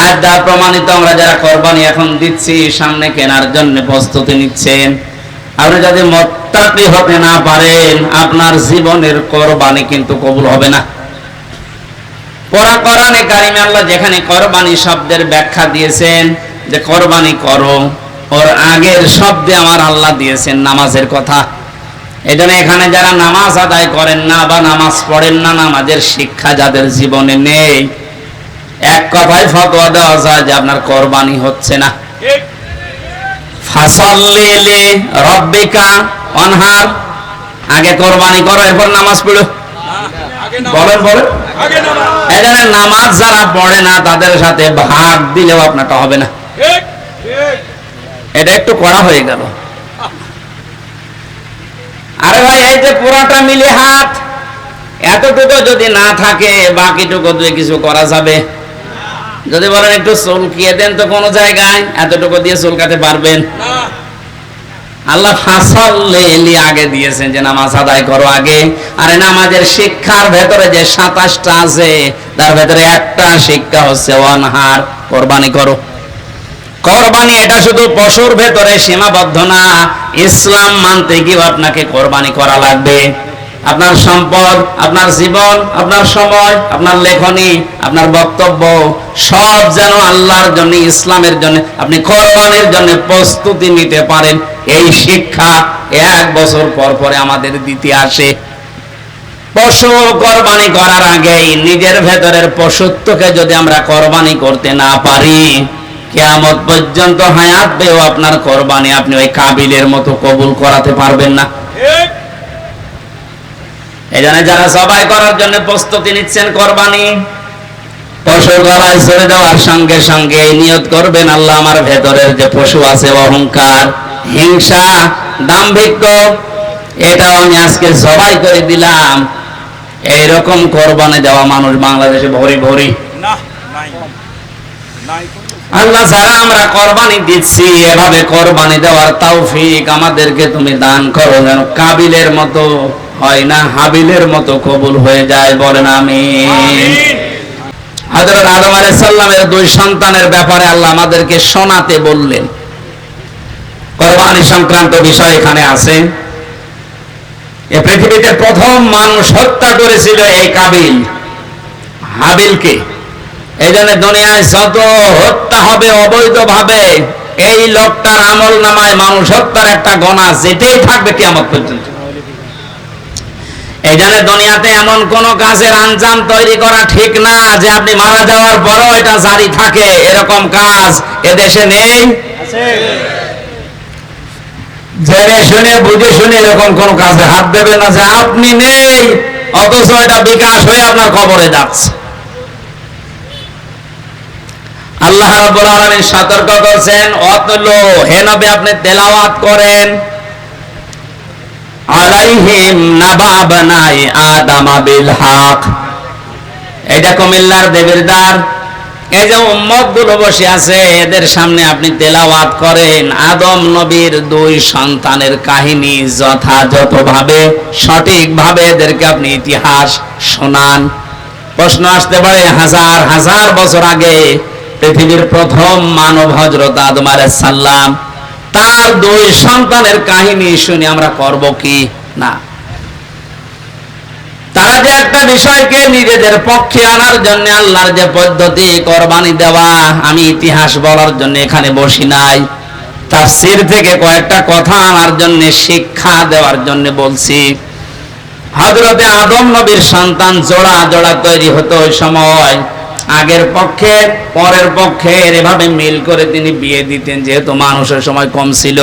আয়াত দ্বারা প্রমাণিত আমরা যারা কোরবানি এখন দিচ্ছি, সামনে কেনার জন্য প্রস্তুতি নিচ্ছেন। আপনি যদি মোত্তাকি হতে না পারেন, আপনার জীবনের কোরবানি কিন্তু কবুল হবে না। পরা কোরআনে কারিমে আল্লাহ যেখানে কোরবানি শব্দের ব্যাখ্যা দিয়েছেন, যে কোরবানি করো, ওর আগের শব্দে আমার আল্লাহ দিয়েছেন নামাজের কথা। এই জন্য এখানে যারা নামাজ আদায় করেন না বা নামাজ পড়েন না, নামাজের শিক্ষা যাদের জীবনে নেই এক কথায় ফতোয়া দেওয়া যায় যে আপনার কোরবানি হচ্ছে না। ফাসাল্লিলি রব্বিকা অনহার। আগে কোরবানি করো, এরপর নামাজ পড়ো। বলেন বলেন। নামাজ যারা পড়ে না, তাদের সাথে ভাগ দিলেও আপনারটা হবে না। এটা একটু কড়া হয়ে গেল। আরে ভাই, এই যে পুরাটা মিলে হাত। এতটুকু যদি না থাকে, বাকিটুকু কিছু করা যাবে। যদি বলেন একটু চুলকিয়ে দেন তো কোনো জায়গায়, এতটুকু দিয়ে চুলকাতে পারবেন। আল্লাহ আগে দিয়েছেন যে নামাজ আদায় করো আগে। আরে নামাজের শিক্ষার ভেতরে যে সাতাশটা আছে, তার ভেতরে একটা শিক্ষা হচ্ছে অনহার, কোরবানি করো। কোরবানি এটা শুধু পশুর ভেতরে সীমাবদ্ধ না, ইসলাম মানতে গিয়েও আপনাকে কোরবানি করা লাগবে। আপনার সম্পদ, আপনার জীবন, আপনার সময়, আপনার লেখনী, আপনার বক্তব্য, সব যেন আল্লাহর জন্য, ইসলামের জন্য, আপনি কোরবানির জন্য প্রস্তুতি নিতে পারেন। এই শিক্ষা এক বছর পর পরে আমাদের দিতে আসে। পশু কোরবানি করার আগেই নিজের ভেতরের পশুত্বকে যদি আমরা কোরবানি করতে না পারি, কেয়ামত পর্যন্ত হায়াত পেয়েও আপনার কোরবানি আপনি ওই কাবিলের মতো কবুল করাতে পারবেন না। এই জন্য যারা সবাই করার জন্য প্রস্তুতি নিচ্ছেন কোরবানি পশুর গলায় ছেড়ে দেওয়ার সঙ্গে সঙ্গে নিয়ত করবেন আল্লাহ আমার ভেতরের যে পশু আছে অহংকার হিংসা দাম্ভিক্য এটাও আমি আজকে জবাই করে দিলাম। এইরকম কোরবানি দেওয়া মানুষ বাংলাদেশে ভরি ভরি। আল্লাহ যারা আমরা কোরবানি দিচ্ছি এভাবে কোরবানি দেওয়ার তৌফিক আমাদেরকে তুমি দান করো যেন কাবিলের মতো হয় না হাবিলের মতো কবুল হয়ে যায় বলেন আমি হযরত আদম আলাইহিস সালামের দুই সন্তানের ব্যাপারে আল্লাহ আমাদেরকে শোনাতে বললেন। কোরবানি সংক্রান্ত বিষয় এখানে আছে। এ পৃথিবীতে প্রথম মানুষ হত্যা করেছিল এই কাবিল হাবিলকে। এই জন্য দুনিয়ায় যত হত্যা হবে অবৈধভাবে এই লোকটার আমল নামায় মানুষ হত্যার একটা গণা যেতেই থাকবে কেমন পর্যন্ত। এই জন্য দুনিয়াতে এমন কোন কাজের আঞ্জাম তৈরি করা ঠিক না যে আপনি মারা যাওয়ার পরও এটা জারি থাকে। এরকম কাজ এদেশে নেই। জেনে শুনে, বুঝে শুনে এরকম কোন কাজে হাত দেবে না যে আপনি নেই, অথচ এটা বিকাশ হয়ে আপনার কবরে যাচ্ছে। আল্লাহ রাব্বুল আলামিন সতর্ক করছেন, অতলো, হে নবী আপনি তেলাওয়াত করেন। আলাইহিম নাবাবনাই আদম বিল হক। এটা কুমিল্লার দেবের দ্বার এই যে উম্মতগুলো বসে আছে, এদের সামনে আপনি তেলাওয়াত করেন। আদম নবীর দুই সন্তানের কাহিনী যথাযথভাবে, সঠিকভাবে এদেরকে আপনি ইতিহাস শোনান। প্রশ্ন আসতে পারে, হাজার হাজার বছর আগে পৃথিবীর প্রথম মানব হজরত আদম তার দুই সন্তানের কাহিনী শুনে আমরা করব কি? না। তারা যে একটা বিষয়কে নিজেদের পক্ষে আনার জন্য আল্লাহর যে পদ্ধতি, কোরবানি দেওয়া, আমি ইতিহাস বলার জন্য এখানে বসি নাই। তাফসীর থেকে কয়েকটা কথা আনার জন্য, শিক্ষা দেওয়ার জন্য বলছি। হযরতে আদম নবীর সন্তান জোড়া জোড়া তৈরি হতো ওই সময়। আগের পক্ষে, পরের পক্ষে এভাবে মিল করে তিনি বিয়ে দিতেন, যেহেতু মানুষের সময় কম ছিল,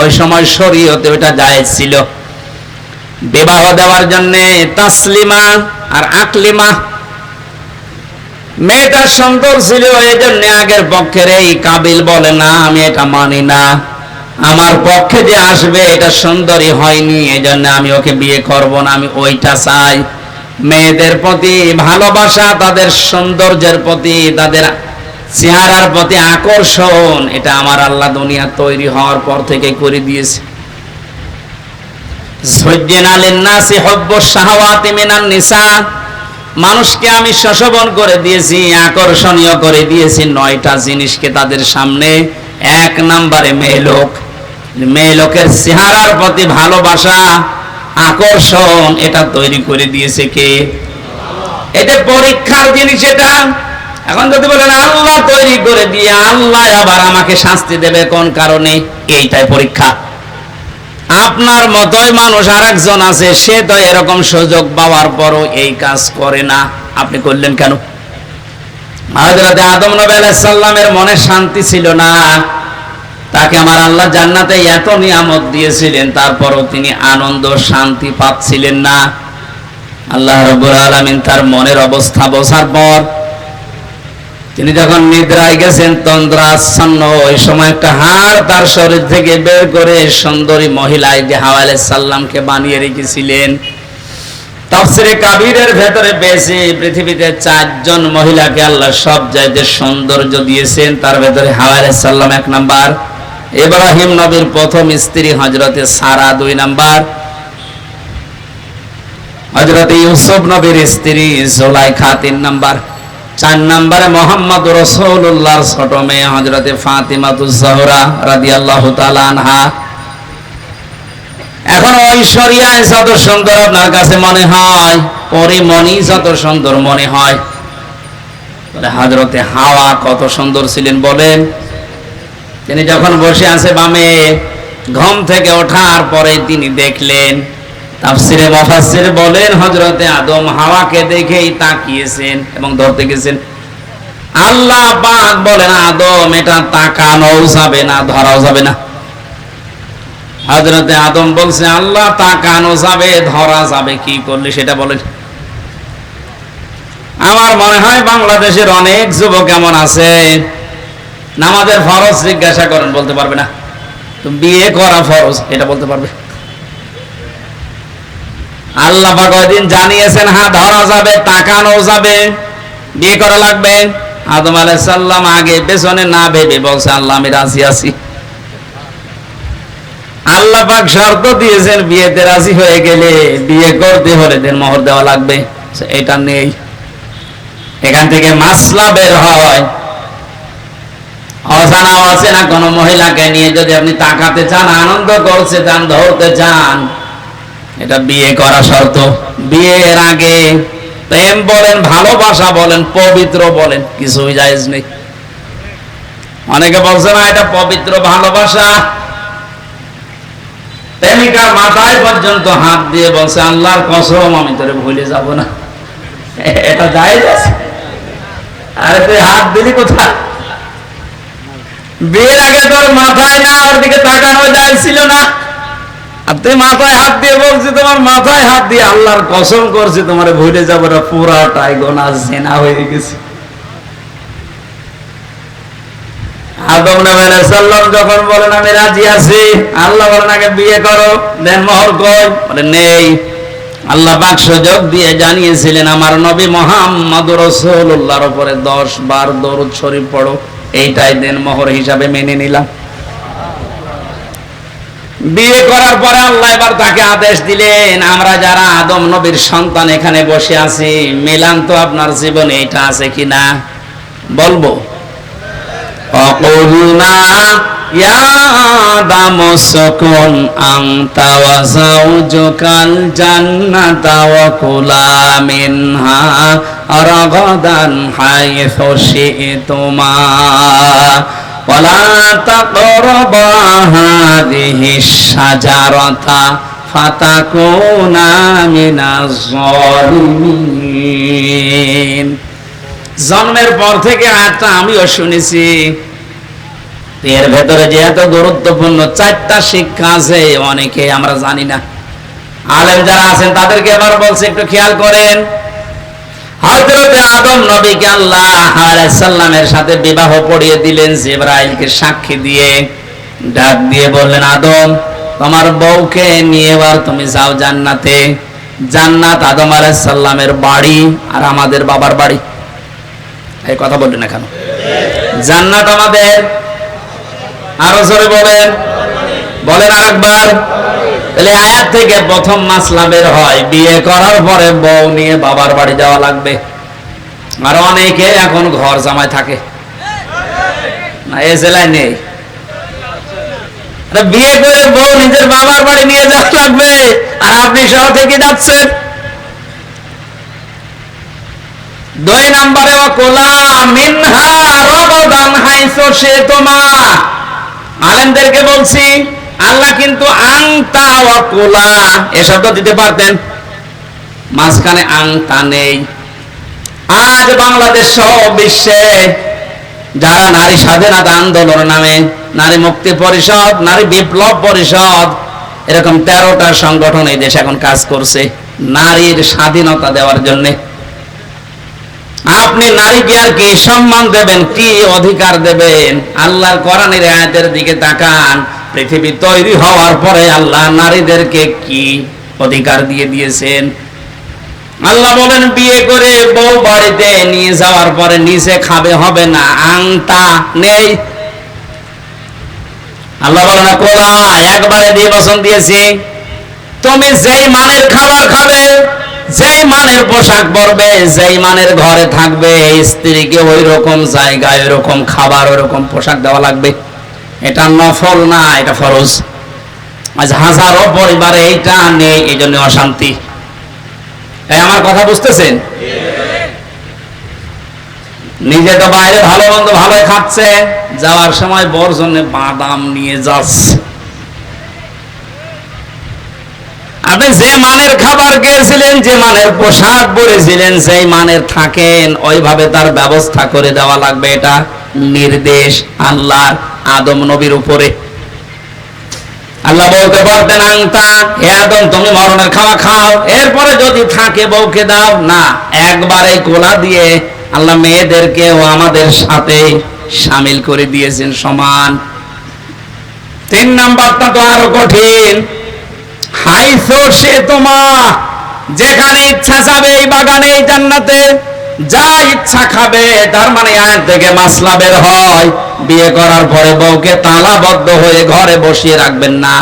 ওই সময় শরীয়তে ওটা জায়েজ ছিল। বিবাহ দেওয়ার জন্য তাসলিমা আর আকলিমা মেয়েটা সুন্দর ছিল, এই জন্য আগের পক্ষের এই কাবিল বলে, না, আমি এটা মানি না। আমার পক্ষে যে আসবে, এটা সুন্দরী হয়নি, এই জন্য আমি ওকে বিয়ে করব না, আমি ওইটা চাই। মেয়েদের প্রতি ভালোবাসা, তাদের সৌন্দর্যের প্রতি, তাদের চেহারার প্রতি আকর্ষণ, এটা আমার আল্লাহ দুনিয়া তৈরি হওয়ার পর থেকে করে দিয়েছে। মানুষকে আমি সশোভন করে দিয়েছি, আকর্ষণীয় করে দিয়েছি, নয়টা জিনিসকে তাদের সামনে এক নাম্বারে মেয়ে লোক। মেয়ে লোকের চেহারার প্রতি ভালোবাসা আকর্ষণ এটা তৈরি করে দিয়েছে কে? এটা পরীক্ষার জিনিস এটা। এখন যদি বলেন, আল্লাহ তৈরি করে দিয়ে আল্লাহ আবার আমাকে শাস্তি দেবে, কোন কারণে? এইটাই পরীক্ষা। আপনার মতোই মানুষ আর একজন আছে, সে তো এরকম সুযোগ পাওয়ার পরও এই কাজ করে না। আপনি করলেন কেন? হযরত আদম নবী আলাইহিস সালামের মনে শান্তি ছিল না। তাকে আমার আল্লাহ জান্নাতে এত নিয়ামত দিয়েছিলেন, তারপরও তিনি আনন্দ, শান্তি পাচ্ছিলেন না। আল্লাহ রব্বুল আলামিন তার মনের অবস্থা বোঝার পর তিনি যখন নিদ্রায় গেছেন, তন্দ্রাচ্ছন্ন ওই সময় একটা হাড় তার শরীর থেকে বের করে সুন্দরী মহিলায় যে হাওয়ালে সাল্লামকে বানিয়ে রেখেছিলেন। তাফসিরে কাবিরের ভেতরে পেয়েছি পৃথিবীতে চারজন মহিলাকে আল্লাহ সব চাইতে সৌন্দর্য দিয়েছেন, তার ভেতরে হাওয়ালে সাল্লাম এক নাম্বার। ইব্রাহিম নবীর প্রথম স্ত্রী হজরতে সারা দুই নাম্বার। হজরত ইউসুফ নবীর স্ত্রী জোলাইখা তিন নাম্বার। চার নম্বরে মোহাম্মদ রসৌল্লাহর ছোট মেয়ে হজরতে ফাতিমাতুজহরা রাদি আল্লাহ আনহা। এখন ঐশ্বরিয়ায় যত সুন্দর আপনার কাছে মনে হয়, পরিমণি যত সুন্দর মনে হয়। হজরতে হাওয়া কত সুন্দর ছিলেন বলেন। তিনি যখন বসে আছে বামে, ঘুম থেকে ওঠার পরে তিনি দেখলেন, তাফসিরে মুফাসসির বলেন, হযরতে আদম হাওয়াকে দেখেই তাকিয়েছেন এবং ধরতে গেছেন, আল্লাহ পাক বলেন, আদম, এটা তাকানোও যাবে না, ধরাও যাবে না। হযরতে আদম বলছে, আল্লাহ তাকানো যাবে, ধরা যাবে, কি করলে সেটা বলেন। আমার মনে হয় বাংলাদেশের অনেক যুবক এমন আছে নামাজের ফরজ জিজ্ঞাসা করেন, বলতে পারবে না। বিয়ে করা ফরজ, এটা বলতে পারবে। আল্লাহ পাক ওইদিন জানিয়েছেন হ্যাঁ ধরা যাবে, তাকানো যাবে, বিয়ে করা লাগবে। আদম আলাইহিস সালাম আগে পেছনে না ভেবে বলছে, আল্লাহ, আমি রাজি আছি। আল্লাহ পাক শর্ত দিয়েছেন, বিয়েতে রাজি হয়ে গেলে বিয়ে করতে হলে দেন মোহর দেওয়া লাগবে। এটা নেই। এখান থেকে মাসলা বের হয়। অজানা আছে না কোন মহিলাকে নিয়ে যদি আপনি তাকাতে চান, আনন্দ করতে চান, ধরতে চান, এটা বিয়ে করা শর্ত। বিয়ের আগে প্রেম বলেন, ভালোবাসা বলেন, পবিত্র বলেন, কিছুই জায়েজ নেই। অনেকে বলছে, না, এটা পবিত্র ভালোবাসা। প্রেমিকার মাথায় পর্যন্ত হাত দিয়ে বলছে, আল্লাহর কসম, আমি তোরে ভুলে যাব না। এটা জায়েজ আছে। আরে তুই হাত দিলি কোথায়? বিয়ের আগে তোর মাথায় না, ওর দিকে তাকানো যায় ছিল না। আর তুই মাথায় হাত দিয়ে বলছি, তোমার মাথায় হাত দিয়ে আল্লাহর কসম করছি, তোমার ভুলে যাব পুরাটাই গোনা, জেনা হয়ে গেছে। আদম যখন বলেন, আমি রাজি আছি। আল্লাহ বলেন, আগে বিয়ে করো, দেন মোহর কই বলে, নেই। আল্লাহ পাক সুযোগ দিয়ে জানিয়েছিলেন, আমার নবী মোহাম্মদ রসুল্লাহর উপরে দশ বার দরুদ শরীফ পড়ো। এইটাই দেন মোহর হিসাবে মেনে নিলাম। বিয়ে করার পরে আল্লাহ এবার তাকে আদেশ দিলেন, আমরা যারা আদম নবীর সন্তান এখানে বসে আছি মিলান তো আপনার জীবনে, এটা আছে কিনা বলব। অকুলনা ইয়া আদম সুকুন মিনহা রাগাদান হাইথু শি'তুমা ولا تقربا هذه الشجرة فتكونا من الظالمين জন্মের পর থেকে আয়াতটা আমিও শুনেছি এর ভেতরে যে এত গুরুত্বপূর্ণ চারটা শিক্ষা আছে অনেকে আমরা জানি না আলেম যারা আছেন তাদেরকে এবার বলছে একটু খেয়াল করেন হযরতে আদম নবীকে আল্লাহ আলাইহিস সাথে বিবাহ পড়িয়ে দিলেন, জিবরাইলকে সাক্ষী দিয়ে ডাক দিয়ে বললেন, আদম, তোমার বউকে নিয়ে এবার তুমি যাও জান্নাতে। জান্নাত আদম আলাইহিস সালামের বাড়ি আর আমাদের বাবার বাড়ি। এই কথা বললেন না কেন? জান্নাত আমাদের। আরও জোরে বলেন। বলেন আরেকবার। তাহলে আয়াত থেকে প্রথম মাসলা বের হয়। বিয়ে করার পরে বউ নিয়ে বাবার বাড়ি যাওয়া লাগবে। আর অনেকে এখন ঘর জামায় থাকে। না, এ জেলায় নেই। বিয়ে করে বউ নিজের বাবার বাড়ি নিয়ে যাওয়া লাগবে। আর আপনি সহ থেকে যাচ্ছেন? দুই নম্বরে কোলা মিনহা রবদান হাইসো সে তোমা। আলেমদেরকে বলছি আল্লাহ কিন্তু এ শব্দ দিতে পারতেন? মাঝখানে আংতা নেই। আজ বাংলাদেশ বিশ্বে যারা নারী স্বাধীনতা আন্দোলন নামে, নারী মুক্তি পরিষদ, নারী বিপ্লব পরিষদ, এরকম তেরোটা সংগঠন এই দেশে এখন কাজ করছে, নারীর স্বাধীনতা দেওয়ার জন্যে। আপনি নারীকে আর কি সম্মান দেবেন, কি অধিকার দেবেন? আল্লাহর কোরআনের আয়াতের দিকে তাকান। পৃথিবী তৈরি হওয়ার পরে আল্লাহ নারীদেরকে কি অধিকার দিয়ে দিয়েছেন? আল্লাহ বলেন, বিয়ে করে বউ বাড়িতে নিয়ে যাওয়ার পরে নিচে খাবে, হবে না, আংটা নেই। আল্লাহ বলেন, কোলা, একবারে দিয়ে বসন দিয়েছি। তুমি যেই মানের খাবার খাবে, যেই মানের পোশাক পরবে, যেই মানের ঘরে থাকবে, স্ত্রীকে ওই রকম জায়গায় ওই রকম খাবার ওই রকম পোশাক দেওয়া লাগবে। এটা নফল না, এটা ফরজ। আজ হাজারো পরিবারে এইটা নেই, এই জন্য অশান্তি। আমার কথা বুঝতেছেন? নিজে তো বাইরে ভালো মন্দ ভালোই খাচ্ছে, যাওয়ার সময় বর জন্য বাদাম নিয়ে যাচ্ছে আপনি যে মানের খাবার খেয়েছিলেন, যে মানের পোশাক পরেছিলেন সেই মানের থাকেন, ওইভাবে তার ব্যবস্থা করে দেওয়া লাগবে, এটা নির্দেশ আল্লাহ আদম নবীর উপরে। আল্লাহ বউকে বলতেন আংতা হে আদম, তুমি মরণের খাওয়া খাও। এরপরে যদি থাকে বউকে দাও, না, একবারে দিয়ে আল্লাহ আমাদের সাথে সামিল করে দিয়েছেন সমান। তিন নাম্বারটা তো আরও কঠিন। হাইসো সে তোমা, যেখানে ইচ্ছা যাবে এই বাগানে, এই জান্নাতে। যা ইচ্ছা খাবে, তার মানে আয়ের থেকে মাসলা বের হয়। বিয়ে করার পরে বউকে তালাবদ্ধ হয়ে ঘরে বসিয়ে রাখবেন না।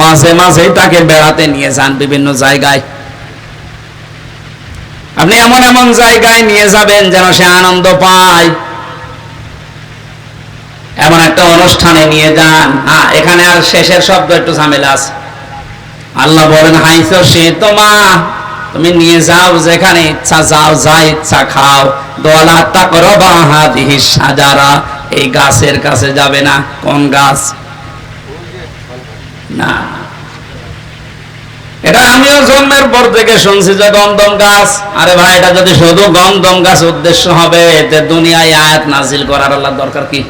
মাঝে মাঝেই তাকে বেড়াতে নিয়ে যান বিভিন্ন জায়গায়। আপনি এমন এমন জায়গায় নিয়ে যাবেন যেন সে আনন্দ পায়। এমন একটা অনুষ্ঠানে নিয়ে যান। হ্যাঁ এখানে আর শেষের শব্দ একটু ঝামেলা আছে। আল্লাহ বলেন হাইসো সে তোমা তুমি নিয়ে যাও যেখানে ইচ্ছা, যাও, যা ইচ্ছা খাও। দোয়ালা তাকরবা হাদিহি সাজারা। এই গাছের কাছে যাবে না। কোন গাছ? না। এটা আমিও জন্মের পর থেকে শুনছি যে গন্ধম গাছ। আরে ভাই, এটা যদি শুধু গন্ধম গাছ উদ্দেশ্য হবে, এতে দুনিয়ায় আয়াত নাজিল করার আল্লাহ দরকার কি?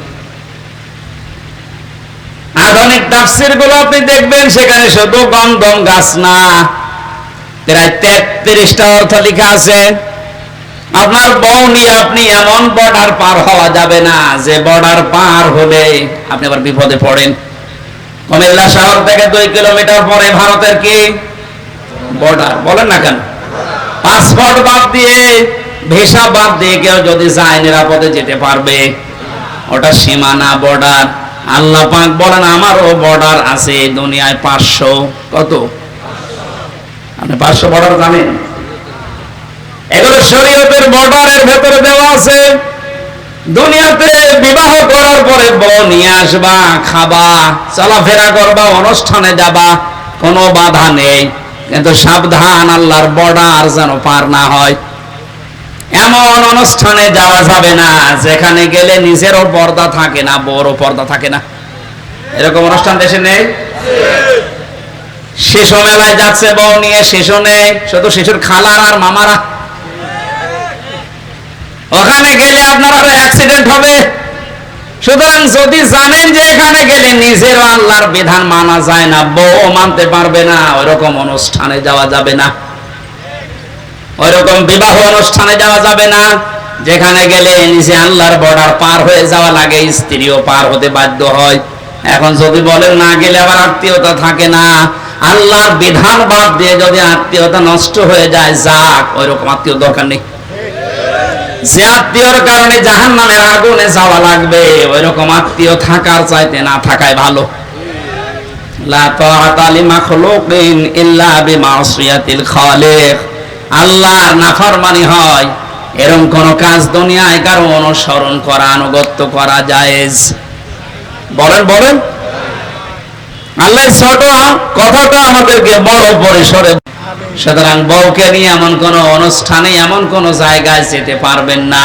আধুনিক তাফসিরগুলো আপনি দেখবেন, সেখানে শুধু গন্ধম গাছ না। প্রায় তেত্রিশটা অর্থ লিখা আছে। আপনার বউ নিয়ে আপনি এমন বর্ডার পার হওয়া যাবে না, যে বর্ডার পার হলে আপনি আবার বিপদে পড়েন। কুমিল্লা শহর থেকে দুই কিলোমিটার পরে ভারতের কি? বর্ডার, বলেন না কেন? পাসপোর্ট বাদ দিয়ে, ভিসা বাদ দিয়ে কেউ যদি যায় নিরাপদে যেতে পারবে। ওটা সীমানা বর্ডার। আল্লাহ পাক বলেন, আমারও বর্ডার আছে দুনিয়ায় পাঁচশো। কত? আপনি পাঁচশো বর্ডার জানেন? এগুলো শরীয়তের বর্ডারের ভেতরে দেওয়া আছে। দুনিয়াতে বিবাহ করার পরে বউ নিয়ে আসবা, খাবা, চলাফেরা করবা, অনুষ্ঠানে যাবা, কোনো বাধা নেই। কিন্তু সাবধান, আল্লাহর বর্ডার যেন পার না হয়। এমন অনুষ্ঠানে যাওয়া যাবে না, যেখানে গেলে নিজেরও পর্দা থাকে না বড় পর্দা থাকে না। এরকম অনুষ্ঠান দেশে নেই? শিশু মেলায় যাচ্ছে বউ নিয়ে, শিশু নেই, শুধু শিশুর খালার আর মামারা। ওখানে গেলে আপনার আরও অ্যাক্সিডেন্ট হবে। সুতরাং যদি জানেন যে এখানে গেলে নিজের আল্লাহর বিধান মানা যায় না, বউ মানতে পারবে না, ওইরকম অনুষ্ঠানে যাওয়া যাবে না। ওইরকম বিবাহ অনুষ্ঠানে যাওয়া যাবে না। যেখানে গেলে নিজে আল্লাহর বর্ডার পার হয়ে যাওয়া লাগে, স্ত্রীও পার হতে বাধ্য হয়। এখন যদি বলেন না গেলে আবার আত্মীয়তা থাকে না। আল্লাহর বিধান বাদ দিয়ে যদি আত্মীয়তা নষ্ট হয়ে যায়, যাক, ওইরকম আত্মীয় দরকার নেই। আত্মীয়র কারণে জাহান নামের আগুনে যাওয়া লাগবে। ওই রকম আত্মীয় থাকার চাইতে না থাকায় ভালো। আল্লাহর নাফরমানি হয়। এরকম কোন কাজ দুনিয়ায় কারও অনুসরণ করা, আনুগত্য করা জায়েজ। বলেন বলেন। আল্লাহ ছোট কথাটা আমাদেরকে বড় পরিসরে সুতরাং বউকে নিয়ে এমন কোন অনুষ্ঠানে, এমন কোন জায়গায় যেতে পারবেন না,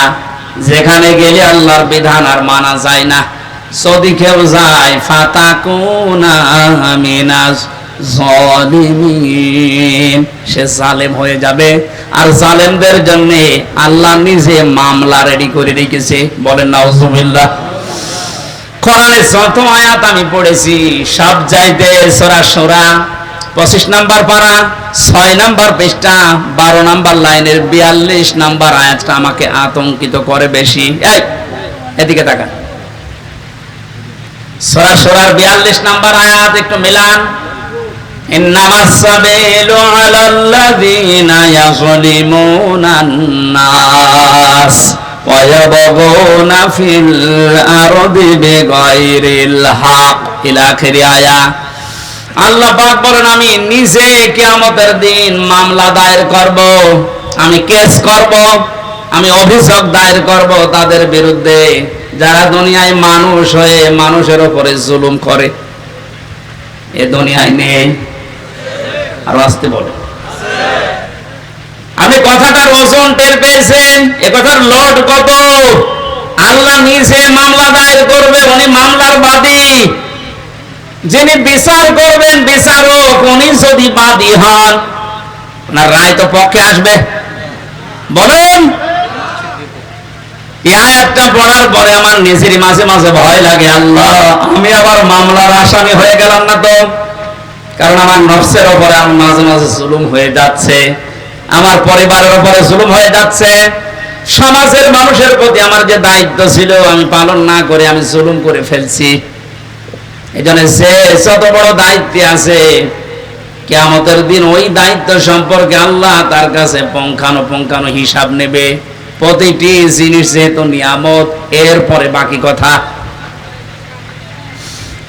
যেখানে গেলে আল্লাহর বিধান আর মানা যায় না। যদি কেউ যায়, ফাতাকুনা মিনাজ সে জালেম হয়ে যাবে। আর জালেমদের জন্য আল্লাহ নিজে মামলা রেডি করে রেখেছে। বলেন, নাউজুবিল্লাহ। কোরআনের যত আয়াত আমি পড়েছি, সব যাইতে সোরা সোরা। পঁচিশ নাম্বার পারা ছয় নাম্বার পৃষ্ঠা বারো নাম্বার লাইনের বিয়াল্লিশ নাম্বার আয়াতটা আমাকে আতঙ্কিত করে বেশি এই এদিকে তাকা সোরা সোরার বিয়াল্লিশ নাম্বার আয়াত একটু মিলান إنما السبيل على الذين يظلمون الناس ويبغون في الأرض بغير الحق إلى آخر آية আল্লাহ পাক বলেন, আমি নিজে কিয়ামতের দিন মামলা দায়ের করব, আমি কেস করব, আমি অভিযোগ দায়ের করব তাদের বিরুদ্ধে। যারা দুনিয়ায় মানুষ হয়ে মানুষের উপরে জুলুম করে, এ দুনিয়ায় নেই। আর আসতে বলে। আপনি কথাটার ওজন টের পেয়েছেন? এ কথার লোড কত? আল্লাহ নিজে মামলা দায়ের করবে, উনি মামলার বাদী। যিনি বিচার করবেন, বিচারক, উনি যদি বাদী হন, ওনার রায় তো পক্ষে আসবে। বলেন আয়াতটা পড়ার পরে আমার নিজেরই মাঝে মাঝে ভয় লাগে, আল্লাহ, আমি আবার মামলার আসামি হয়ে গেলাম না তো? কারণ আমার নফসের ওপরে আমার মাঝে মাঝে জুলুম হয়ে যাচ্ছে, আমার পরিবারের উপরে জুলুম হয়ে যাচ্ছে, সমাজের মানুষের প্রতি আমার যে দায়িত্ব ছিল, আমি পালন না করে আমি জুলুম করে ফেলছি। এই জন্য সে যত বড় দায়িত্বে আছে, কেয়ামতের দিন ওই দায়িত্ব সম্পর্কে আল্লাহ তার কাছে পঙ্খানো পঙ্খানো হিসাব নেবে। প্রতিটি জিনিস যেহেতু নিয়ামত, এরপরে বাকি কথা।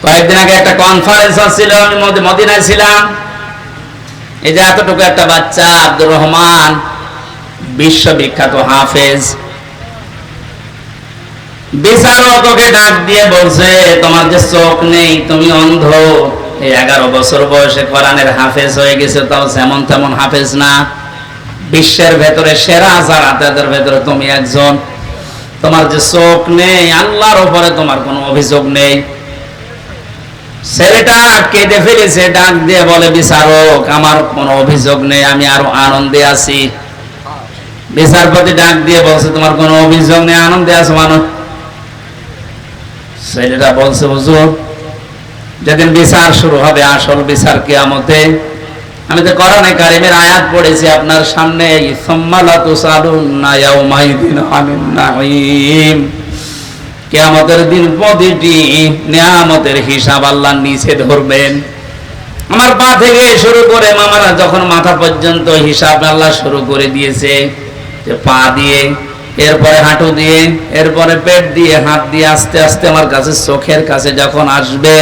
কয়েকদিন আগে একটা কনফারেন্স হচ্ছিল আমি মদি- মদিনায় ছিলাম। এই যে এতটুকু একটা বাচ্চা আব্দুর রহমান, বিশ্ববিখ্যাত হাফেজ। বিচারক ওকে ডাক দিয়ে বলছে, তোমার যে চোখ নেই, তুমি অন্ধ। এই এগারো বছর বয়সে কোরআনের হাফেজ হয়ে গেছে, তাও যেমন তেমন হাফেজ না। বিশ্বের ভেতরে সেরা যারা, তাদের ভেতরে তুমি একজন। তোমার যে চোখ নেই, আল্লাহর উপরে তোমার কোনো অভিযোগ নেই। ছেলেটা কেঁদে ফেলেছে, ডাক দিয়ে বলে, বিচারক, আমার কোনো অভিযোগ নেই, আমি আরও আনন্দে আছি। বিচারপতি ডাক দিয়ে বলছে, তোমার কোনো অভিযোগ নেই, আনন্দে আছো মানুষ ছেলেটা বলছে, হুজুর, যেদিন বিচার শুরু হবে, আসল বিচার কিয়ামতে, আমি তো করণে কারিমের আয়াত পড়েছি, আপনার সামনে কেয়ামতের দিন প্রতিটি নিয়ামতের হিসাব আল্লাহ নিচে ধরবেন। আমার পা থেকে শুরু করে মামারা যখন মাথা পর্যন্ত হিসাব আল্লাহ শুরু করে দিয়েছে, যে পা দিয়ে এরপরে হাঁটু দিয়ে, এরপরে পেট দিয়ে, হাত দিয়ে আস্তে আস্তে আমার কাছে, চোখের কাছে যখন আসবে,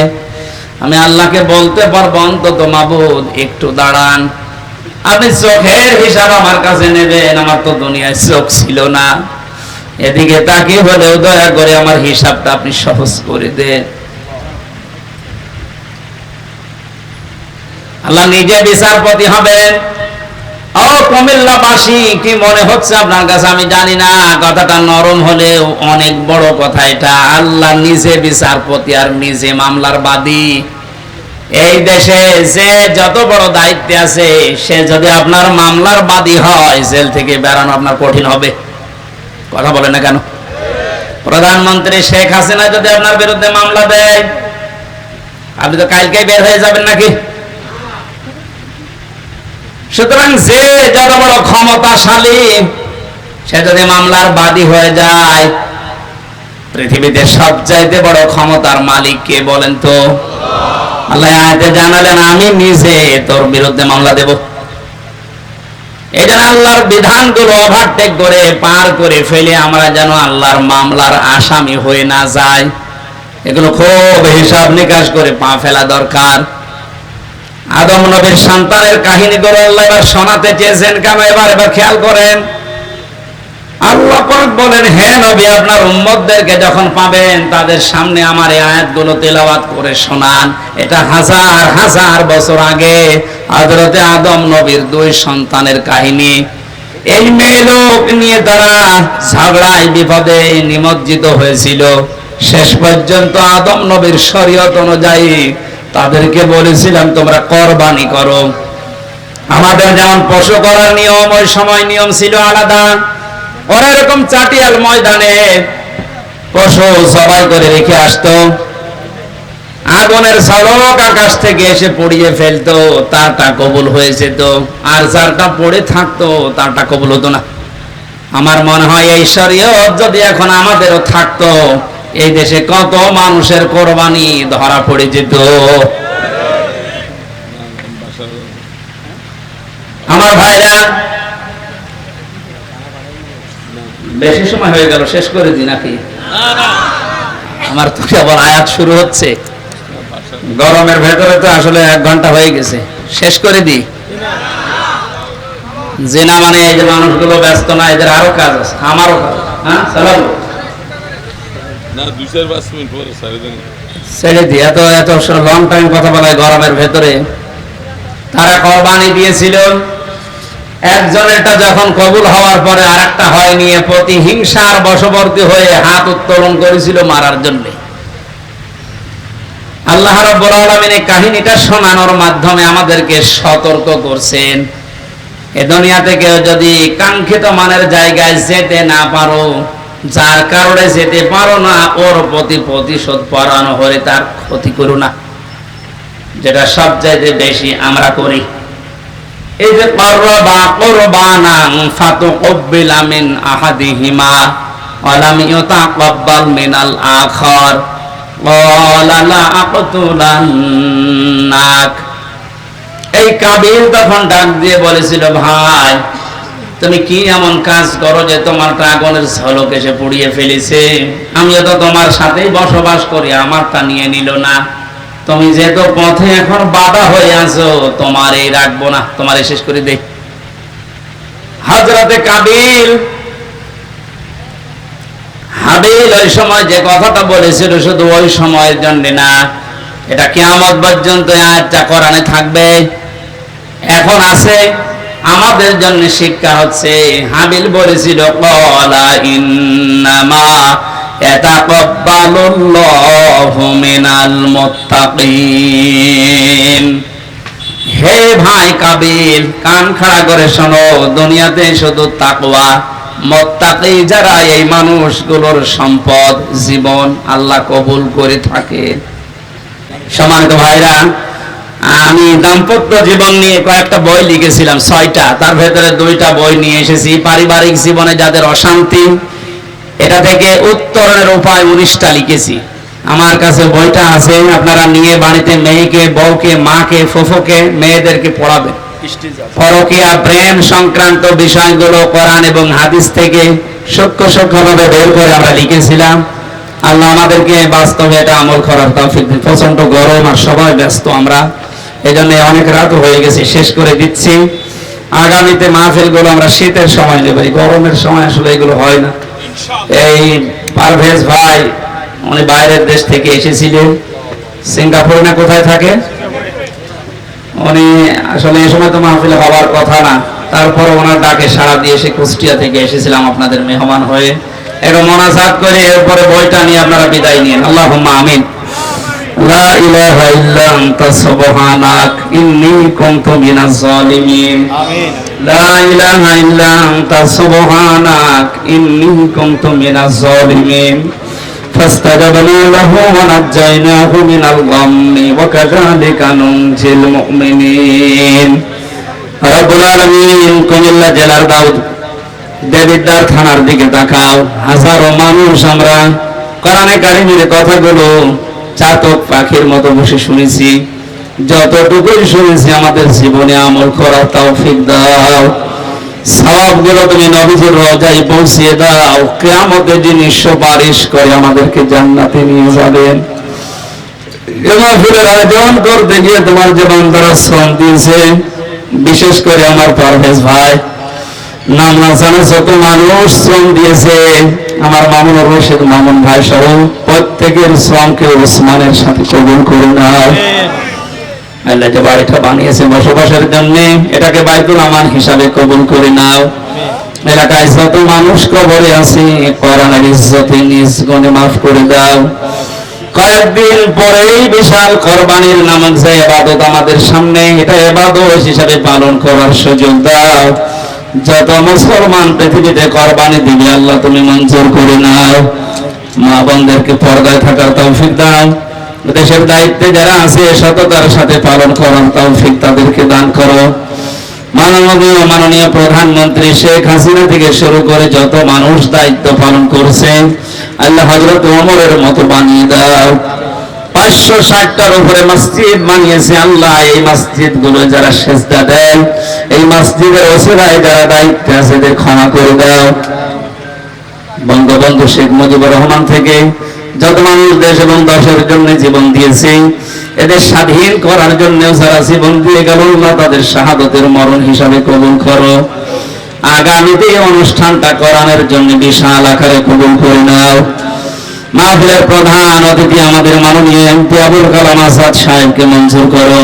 আমি আল্লাহকে বলতে পারব, অন্তত মাবুদ, একটু দাঁড়ান। আপনি চোখের হিসাব আমার কাছে নেবেন, আমার তো দুনিয়ায় চোখ ছিল না। এদিকে তাকে হলেও দয়া করে আমার হিসাবটা আপনি সহজ করে দেন। আল্লাহ নিজে বিচারপতি হবেন। ও কুমিল্লাবাসী, কি মনে হচ্ছে আপনার কাছে? আমি জানি না, কথাটা নরম হলেও অনেক বড় কথা এটা। আল্লাহ নিজে বিচারপতি আর নিজে মামলার বাদী। এই দেশে যে যত বড় দায়িত্বে আছে, সে যদি আপনার মামলার বাদী হয়, জেল থেকে বেড়ানো আপনার কঠিন হবে। কথা বলে না কেন? প্রধানমন্ত্রী শেখ হাসিনা যদি আপনার বিরুদ্ধে মামলা দেয়, আপনি তো কালকেই বের হয়ে যাবেন নাকি? সুতরাং যে যত বড় ক্ষমতাশালী, সে যদি মামলার বাদী হয়ে যায়, পৃথিবীতে সবচাইতে বড় ক্ষমতার মালিক কে বলেন তো? আল্লাহ জানালেন, আমি নিজে তোর বিরুদ্ধে মামলা দেব। এই জন্য আল্লাহর ওভারটেক করে, পার করে ফেলে আমরা যেন আল্লাহর মামলার আসামি হয়ে না যায় এগুলো খুব হিসাব নিকাশ করে পা ফেলা দরকার। আদম নবীর সন্তানের কাহিনী করে আল্লাহ এবার শোনাতে চেয়েছেন, কেন এবার এবার খেয়াল করেন? আল্লাহ পাক বলেন, হে নবী, আপনার উম্মতদেরকে যখন পাবেন, তাদের সামনে আমার এই আয়াতগুলো করে শোনান। এটা হাজার হাজার বছর আগে আদম নবীর দুই সন্তানের কাহিনী। এই মেয়ে লোক নিয়ে তারা ঝগড়ায়, বিপদে নিমজ্জিত হয়েছিল। শেষ পর্যন্ত আদম নবীর শরীয়ত অনুযায়ী তাদেরকে বলেছিলাম, তোমরা কোরবানি করো। আমাদের যেমন পশু করার নিয়ম, ওই সময় নিয়ম ছিল আলাদা। ওরা এরকম চাটিয়াল ময়দানে পশু সবাই করে রেখে আসতো। আগুনের ঝলক আকাশ থেকে এসে পড়িয়ে ফেলতো, তারটা কবুল হয়েছে তো আর যারটা পড়ে থাকতো, তারটা কবুল হতো না। আমার মনে হয় এই শরীয়ত যদি এখন আমাদেরও থাকতো এই দেশে কত মানুষের কোরবানি ধরা পড়ে যেত। আমার ভাইরা, বেশি সময় হয়ে গেল, শেষ করে দিই নাকি? আমার তো কেবল আয়াত শুরু হচ্ছে। গরমের ভেতরে তো আসলে এক ঘণ্টা হয়ে গেছে। শেষ করে দিই। জেনা মানে এই যে মানুষগুলো ব্যস্ত না, এদের আরও কাজ আছে, আমারও কাজ। হ্যাঁ না, দুই চার বশবর্তী হয়ে হাত উত্তোলন করেছিল মারার আল্লাহ আলামিন এই কাহিনীটা শোনানোর মাধ্যমে আমাদেরকে সতর্ক করছেন। এ দুনিয়া থেকে যদি কাঙ্ক্ষিত মানের জায়গায় যেতে না পারো যার কারণে যেতে পারো না, ওর প্রতি প্রতিশোধ পরানো হলে তার ক্ষতি করো না। যেটা সবচাইতে বেশি আমরা করি। এই যে এই কাবিল তখন ডাক দিয়ে বলেছিল, ভাই তুমি কি এমন কাজ করো যে তোমার আগুনের ঝলক এসে পুড়িয়ে ফেলেছে? আমিও তো তোমার সাথেই বসবাস করি আমারটা নিয়ে নিল না। তুমি যেহেতু পথে এখন বাধা হয়ে আছো তোমার এই রাখব না তোমার শেষ করে দে হজরতে কাবিল, হাবিল ওই সময় যে কথাটা বলেছিল, শুধু ওই সময়ের জন্য না, এটা কেয়ামত পর্যন্ত আয়াতটা কোরআনে থাকবে। এখন আছে আমাদের জন্য শিক্ষা হচ্ছে, হাবিল বলেছিল, কলা ইন্নামা মিনাল মুত্তাকিন। হে ভাই কাবিল, কান খাড়া করে শোনো, দুনিয়াতে শুধু তাকওয়া। মোত্তাকি যারা এই মানুষগুলোর সম্পদ, জীবন আল্লাহ কবুল করে থাকে। সম্মানিত ভাইরা আমি দাম্পত্য জীবন নিয়ে কয়েকটা বই লিখেছিলাম, ছয়টা। তার ভেতরে দুইটা বই নিয়ে এসেছি, পারিবারিক জীবনে যাদের অশান্তি, এটা থেকে উত্তরণের উপায় উনিশটা লিখেছি। আমার কাছে বইটা আছে, আপনারা নিয়ে বাড়িতে মেয়েকে, বউকে, মাকে, ফুফুকে, মেয়েদেরকে পড়াবেন। পরকীয়া, প্রেম সংক্রান্ত বিষয়গুলো কোরআন এবং হাদিস থেকে সূক্ষ্ম সূক্ষ্মভাবে বের করে আমরা লিখেছিলাম। আল্লাহ আমাদেরকে বাস্তবে এটা আমল করার তৌফিক প্রচণ্ড গরম আর সবাই ব্যস্ত আমরা। এই জন্য অনেক রাত হয়ে গেছে শেষ করে দিচ্ছি। আগামীতে মাহফিলগুলো আমরা শীতের সময় নেব এই গরমের সময় আসলে এগুলো হয় না। এই পারভেজ ভাই উনি বাইরের দেশ থেকে এসেছিলেন। সিঙ্গাপুর না কোথায় থাকে? উনি আসলে এই সময় তো মাহফিলে হওয়ার কথা না তারপর ওনার ডাকে সাড়া দিয়ে সে কুষ্টিয়া থেকে এসেছিলাম আপনাদের মেহমান হয়ে। একটু মোনাজাত করে এরপরে বইটা নিয়ে আপনারা বিদায় নিন। আল্লাহ আমিন। লা ইলাহা ইল্লা আনতা সুবহানাক ইন্নী কুনতু মিনাজ জালিমিন আমিন لا إله إلا أنت سبحانك إني كنت من الظالمين فاستجبنا له ونجيناه من الغم وكذلك ننجي المؤمنين رب العالمين কুমিল্লা জেলার দাউদ দেবিদ্দার থানার দিকে তাকাও হাজারো মানুষ আমরা কোরআনে কারিমের কথাগুলো চাতক পাখির মতো বসে শুনেছি। যতটুকুই শুনেছি আমাদের জীবনে আমল করার তৌফিক দাও। সবগুলো তুমি নবীজির রোজায় পৌঁছিয়ে দাও। কেয়ামতের দিন সুপারিশ করে আমাদেরকে জান্নাতে নিয়ে যাবেন। আয়োজন করতে গিয়ে তোমার যে বান্দারা শ্রম দিয়েছে, বিশেষ করে আমার পারভেজ ভাই, নাম না জানে মানুষ শ্রম দিয়েছে আমার মামুন রশিদ, মামুন ভাই সহ প্রত্যেকের শ্রমকে ওসমানের সাথে কবুল করে নাও আল্লাহ যে বাড়িটা বানিয়েছে বসবাসের জন্য, এটাকে বাইতুল হিসাবে কবুল করে নাও। এলাকায় যত মানুষ কবরে আছে ইজ্জতে নিজ গুণে মাফ করে দাও। কয়েকদিন পরেই বিশাল কোরবানির এবাদত আমাদের সামনে, এটা এবাদত হিসাবে পালন করার সুযোগ দাও। যত মুসলমান পৃথিবীতে কোরবানি দিবে, আল্লাহ তুমি মঞ্জুর করে নাও। মা বোনদেরকে পর্দায় থাকার তৌফিক দাও। দেশের দায়িত্বে যারা আছে, সততার সাথে পালন করার তৌফিক তাদেরকে দান করো। মাননীয় মাননীয় প্রধানমন্ত্রী শেখ হাসিনা থেকে শুরু করে যত মানুষ দায়িত্ব পালন করছে, আল্লাহ হজরত ওমরের মতো বানিয়ে দাও। পাঁচশো ষাটটার উপরে মসজিদ বানিয়েছে আল্লাহ। এই মসজিদগুলো যারা সেজদা দেয় এই মসজিদের ওসিরায় যারা দায়িত্বে আছে, এদের ক্ষমা করে দাও। বঙ্গবন্ধু শেখ মুজিবুর রহমান থেকে যত মানুষ দেশ এবং দশের জন্য জীবন দিয়েছে, এদের স্বাধীন করার জন্য যারা জীবন দিয়ে গেল আল্লাহ তাদের শাহাদতের মরণ হিসাবে কবুল করো। আগামীতে অনুষ্ঠানটা করানোর জন্য বিশাল আকারে কবুল করে নাও। মাহফিলের প্রধান অতিথি আমাদের মাননীয় এমপি আবুল কালাম আজাদ সাহেবকে মঞ্জুর করো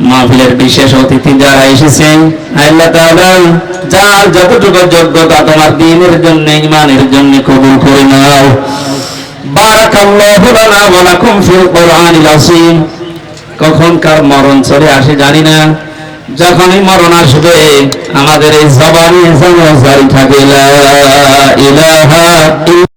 মাহফিলের বিশেষ অতিথি যারা এসেছেন আল্লাহ তাআলা যার যতটুকু যোগ্যতা তোমার দিনের জন্য ইমানের জন্য কবুল করে নাও। বারাকাল্লাহু লানা ওয়া লাকুম ফিল কোরআনিল আযীম। কখন কার মরণ চলে আসে, জানি না। যখনই মরণ আসবে, আমাদের এই জবানি যেন জারি থাকে, লা ইলাহা